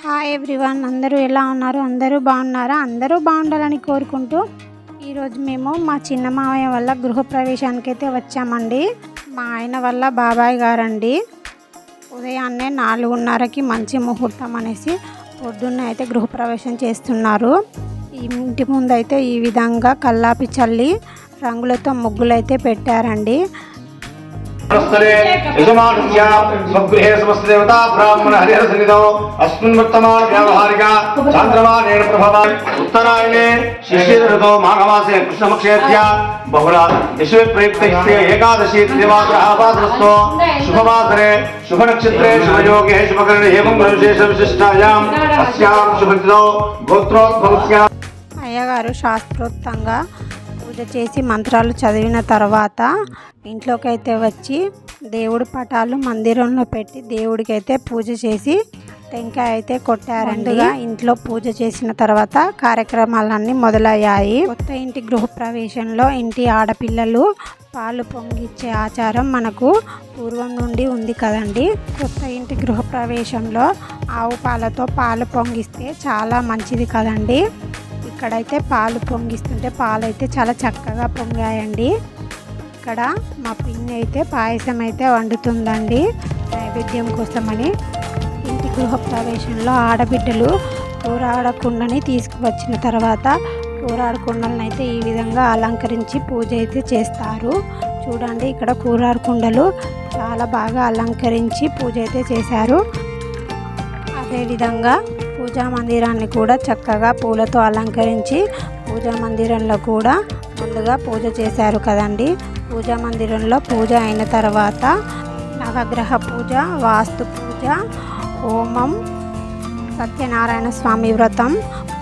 Hi everyone అందరూ ఎలా ఉన్నారు? అందరూ బాగున్నారా? అందరూ బాగుండాలని కోరుకుంటూ ఈరోజు మేము మా చిన్న మావయ్య వల్ల గృహప్రవేశానికి అయితే వచ్చామండి. మా ఆయన వల్ల బాబాయ్ గారండి. ఉదయాన్నే నాలుగున్నరకి మంచి ముహూర్తం అనేసి పొద్దున్న అయితే గృహప్రవేశం చేస్తున్నారు. ఈ ఇంటి ముందు అయితే ఈ విధంగా కల్లాపి చల్లి రంగులతో ముగ్గులైతే పెట్టారండి. స్థలే యజమానుస్య స్వగృహే సమస్త దేవతా బ్రాహ్మణ హరిహర సన్నిధౌ అస్మిన్ వర్తమాన వ్యావహారిక చాంద్రమానేన ప్రభవ ఉత్తరాయణే శిశిర ఋతో మాఘమాసే కృష్ణపక్షేత్య బహుళ యశే ప్రయుక్త ఇస్తే ఏకాదశి దివాగ్రహ పాదరస్తో శుభవాసరే శుభ నక్షత్రే శుభయోగే శుభకరణే ఏవం విశేష విశిష్టాయాం అస్యాం శుభతిథౌ గోత్రోద్భవస్య అయ్యగారు శాస్త్రోక్తంగా పూజ చేసి మంత్రాలు చదివిన తర్వాత ఇంట్లోకి అయితే వచ్చి దేవుడి పటాలు మందిరంలో పెట్టి దేవుడికి అయితే పూజ చేసి టెంకాయ అయితే కొట్టారండి. ఇంట్లో పూజ చేసిన తర్వాత కార్యక్రమాలన్నీ మొదలయ్యాయి. కొత్త ఇంటి గృహప్రవేశంలో ఇంటి ఆడపిల్లలు పాలు పొంగిచ్చే ఆచారం మనకు పూర్వం నుండి ఉంది కదండి. కొత్త ఇంటి గృహప్రవేశంలో ఆవు పాలతో పాలు పొంగిస్తే చాలా మంచిది కదండి. ఇక్కడైతే పాలు పొంగిస్తుంటే పాలు అయితే చాలా చక్కగా పొంగాయండి. ఇక్కడ మా పిన్ని అయితే పాయసం అయితే వండుతుందండి. నైవేద్యం కోసమని ఇంటి గృహప్రవేశంలో ఆడబిడ్డలు కూరాడ కుండని తీసుకువచ్చిన తర్వాత కూరాడకుండలను అయితే ఈ విధంగా అలంకరించి పూజ అయితే చేస్తారు. చూడండి ఇక్కడ కూరాడకుండలు చాలా బాగా అలంకరించి పూజ అయితే చేశారు. అదేవిధంగా పూజా మందిరాన్ని కూడా చక్కగా పూలతో అలంకరించి పూజా మందిరంలో కూడా ముందుగా పూజ చేశారు కదండి. పూజా మందిరంలో పూజ అయిన తర్వాత నవగ్రహ పూజ వాస్తు పూజ హోమం సత్యనారాయణ స్వామి వ్రతం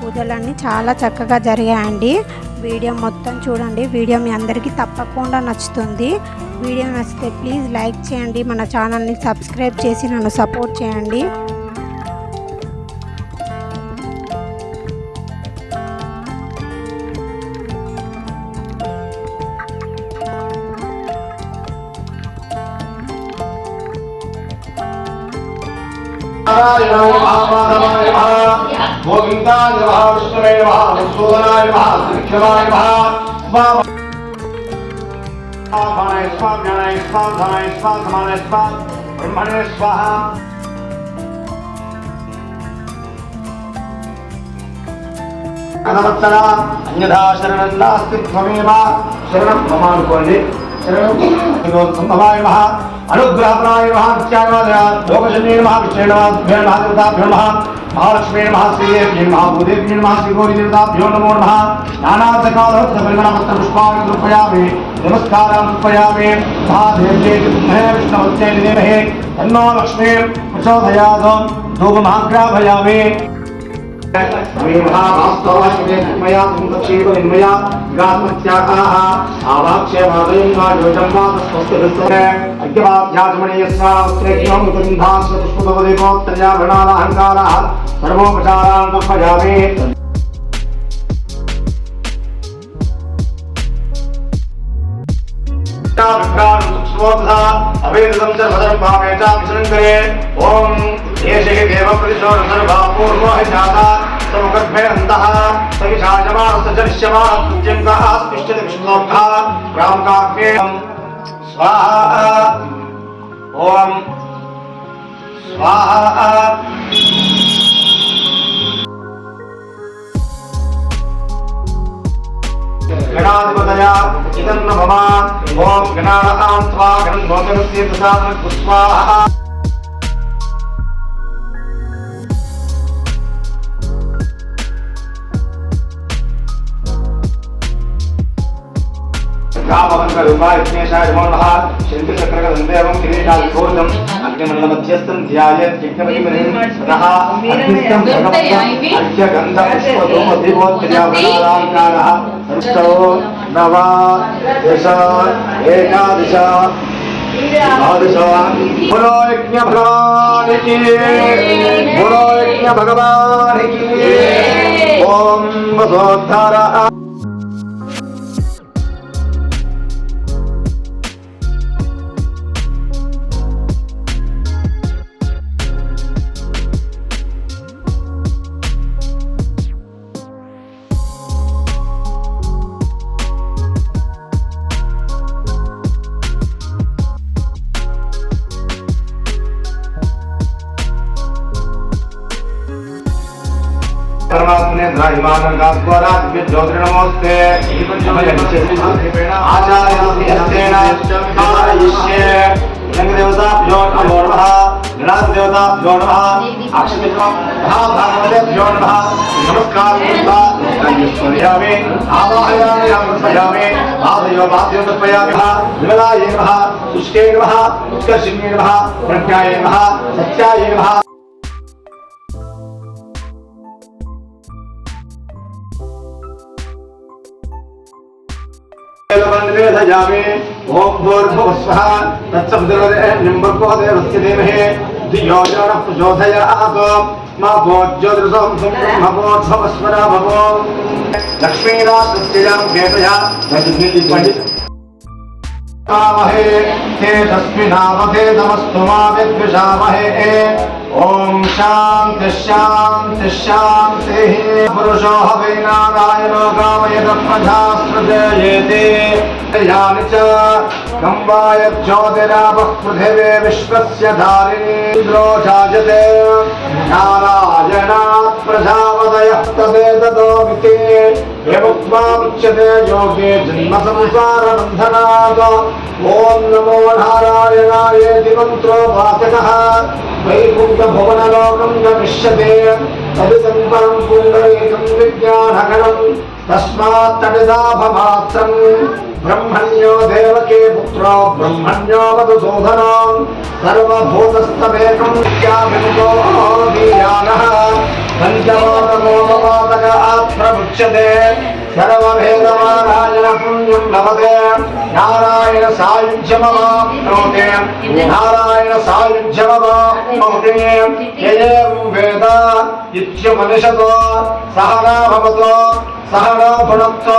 పూజలన్నీ చాలా చక్కగా జరిగాయండి. వీడియో మొత్తం చూడండి. వీడియో మీ అందరికీ తప్పకుండా నచ్చుతుంది. వీడియో నచ్చితే ప్లీజ్ లైక్ చేయండి. మన ఛానల్ని సబ్స్క్రైబ్ చేసి నన్ను సపోర్ట్ చేయండి. నారాయణాయ మహామాధవాయ నమః గోవిందాయ నమః విష్ణువే నమః మధుసూదనాయ నమః త్రిక్షణాయ నమః స్వాహాయ స్వాధ్యాయ స్వాధాయ స్వాధమాయ స్వా బ్రహ్మణే స్వాహ కథవత్సల అన్యథా శరణం నాస్తి త్వమేవ శరణం మమ అనుకోండి శరణం నమః అనుగ్రహప్రాయ నమః నిత్యాయ లోకశన్యే నమః విష్ణే నమః భ్యో నమః దేవతాభ్యో నమః మహాలక్ష్మీ నమః శ్రీదేవ్యై నమః భూదేవ్యై నమః శ్రీగౌరీ దేవతాభ్యో నమో నమః నానార్థకాలవత్స పరిమళపత్ర పుష్పాన్ని సమర్పయామి నమస్కారం సమర్పయామి మహాదేవ్యై मेघाभास्तवाश्वेन्मया मुन्दक्षेपविन्मया गात्मत्यागाः आवाक्ष्य मादयं वा योजं वा तस्वस्तिभिस्तः अज्ञवाद्याजमणेयस्वास्त्रज्ञमुकुन्धास्वपुष्पदवदेवोत्तरयाभरणालहङ्काराः सर्वोपचारान् भजामे सूक्ष्मोऽधा अभेदं च भद्रं भावे च विशृङ्करे ओम् एषयदेवप्रतिशो रसर्भापूर्वोहिजाता समुखद्भैरन्तः सविशाजमानसजर्ष्यमाणः कृत्यङ्गः स्पृष्यति विष्णोक्तः रामकाव्येयं स्वाहा ॐ स्वाहा गणाधिपतया इदन्न मम ॐ गणाः त्वा गणन्मोदनस्य प्रसादः स्वाहा రామవంకరూపాయ విఘ్నేశాయ నమో నమః శంకుచక్రగంధేవం కిరీటాభిఘోషం అగ్నిమండలమధ్యస్థం ధ్యాయేత్ యజ్ఞపతిమనిం తతః అగ్నిస్థం భగవత అర్ఘ్యగంధ పుష్పధూమ దీపోత్ప్రజాపదాలంకారः సంస్థో నవ దశ ఏకాదశ ద్వాదశ బులో యజ్ఞ భగవానికి బులో యజ్ఞ భగవానికి ఓం వసోద్ధార परमात्मने द्राहिमानर्गाद्वाराभ्य ज्योतिर्नमोऽस्ते आचार्यस्तेन कारयिष्ये लिङ्गदेवताभ्यो नमो नमः गणादेवताभ्यो नमः अक्षतेभ्यो नमः नमस्कारः आवाहयामि समर्पयामि आदयो वाद्यो तर्पयामि विमलाय नमः सुष्टे नमः उत्कर्षिण्ये नमः प्रज्ञाय नमः सत्याय नमः दजामे ओम भूर्भुव स्वः तत्सवितुर्वरे निम्बको देवस्य धीमहि धियो यो नः प्रचोदयात् मा भोज्योतिरसं ब्रह्मभोद्भवस्वरा भवो। लक्ष्मीरात्रस्यां केतया। महे ते तस्मिनामधे नमस्तु मा विद्विषामहे। ఓం శాంతి శాంతి శాంతి పురుషో హై నారాయణో కామయత ప్రజాస్తృజయతే యాని చ కంబాయ జ్యోతిరాప పృథివే విశ్వస్య ధారిణీ ద్రోజాజతే నారాయణాత్ ప్రజాపదయ తదే తదో మితే ఏముక్మాముచ్యతే యోగే జన్మ సంసార బంధనాత్ ఓం నమో నారాయణాయేతి మంత్రోపాసకః వైకుంఠభువనలోకం న విశ్యతే తది సంపరం పుండరీకం విజ్ఞానగరం తస్మాత్తడిదాభమాత్రం బ్రహ్మణ్యో దేవకే పుత్రో బ్రహ్మణ్యో మధుసూదనాం సర్వభూతస్తమేకం విద్యాభిముఖో దీయానః పంచమాతమోపపాతక ఆత్మముచ్యతే సర్వభేదమారాయణ పుణ్యం లభతే నారాయణ సాయుధ్యమవాప్నోతే నారాయణ సాయుధ్యమవాప్నోతే యయేవం వేద ఇత్యమనిషతో సహనా భవతో సహనా భునక్తో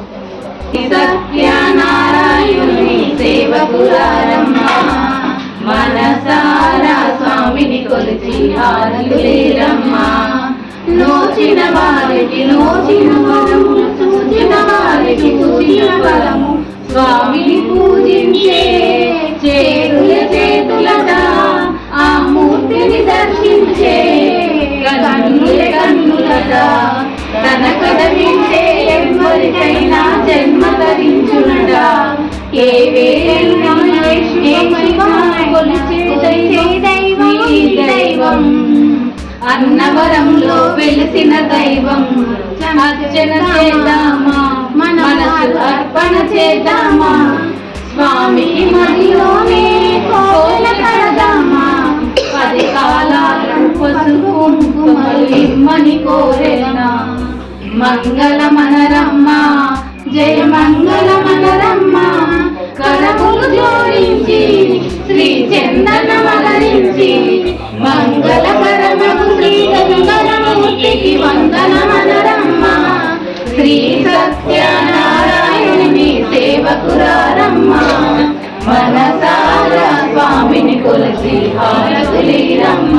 సత్యనారాయణుని సేవకురారమ్మ మనసారా స్వామిని కొలిచి హారతులేరమ్మ నోచిన వారికి నోచిన వరము సూచిన వారికి సూచిన వరము. స్వామిని పూజించే చేతుల చేతులట ఆ మూర్తిని దర్శించే కన్నుల కన్నులట. తన కథ ఎవరికైనా జన్మ ధరించునట ఏ వేళైనా దైవం అన్నవరంలో వెలిసిన దైవం. అర్చన చేద్దామా? మనసు అర్పణ చేద్దామా? స్వామికి మనలోనే కోల కడదామా? పది కాలాలు పసుపు కుంకుమలు ఇమ్మని కోరేనా? మంగళ మనరమ్మ జయ మంగళ మనరమ్మ కరములు జోడించి శ్రీ చందన మలరించి మంగళకరమగు శ్రీ గంగరమూర్తికి వందన మనరమ్మ శ్రీ సత్యనారాయణుని సేవకురారమ్మ మనసారా స్వామిని కొలిసి హారతులీరమ్మ.